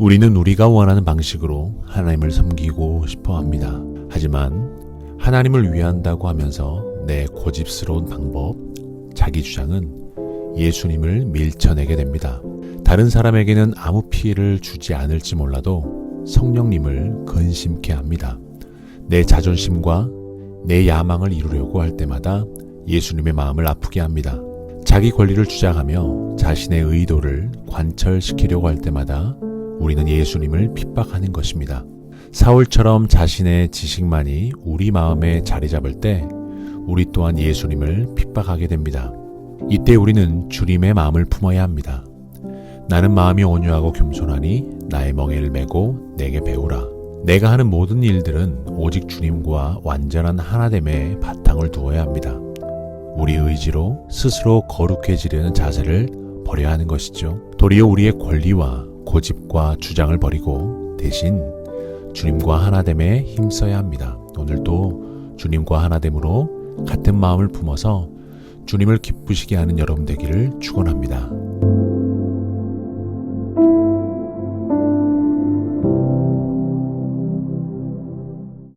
우리는 우리가 원하는 방식으로 하나님을 섬기고 싶어 합니다. 하지만 하나님을 위한다고 하면서 내 고집스러운 방법, 자기 주장은 예수님을 밀쳐내게 됩니다. 다른 사람에게는 아무 피해를 주지 않을지 몰라도 성령님을 근심케 합니다. 내 자존심과 내 야망을 이루려고 할 때마다 예수님의 마음을 아프게 합니다. 자기 권리를 주장하며 자신의 의도를 관철시키려고 할 때마다 우리는 예수님을 핍박하는 것입니다. 사울처럼 자신의 지식만이 우리 마음에 자리 잡을 때 우리 또한 예수님을 핍박하게 됩니다. 이때 우리는 주님의 마음을 품어야 합니다. 나는 마음이 온유하고 겸손하니 나의 멍에를 메고 내게 배우라. 내가 하는 모든 일들은 오직 주님과 완전한 하나됨에 바탕을 두어야 합니다. 우리 의지로 스스로 거룩해지려는 자세를 버려야 하는 것이죠. 도리어 우리의 권리와 고집과 주장을 버리고 대신 주님과 하나됨에 힘써야 합니다. 오늘도 주님과 하나됨으로 같은 마음을 품어서 주님을 기쁘시게 하는 여러분 되기를 축원합니다.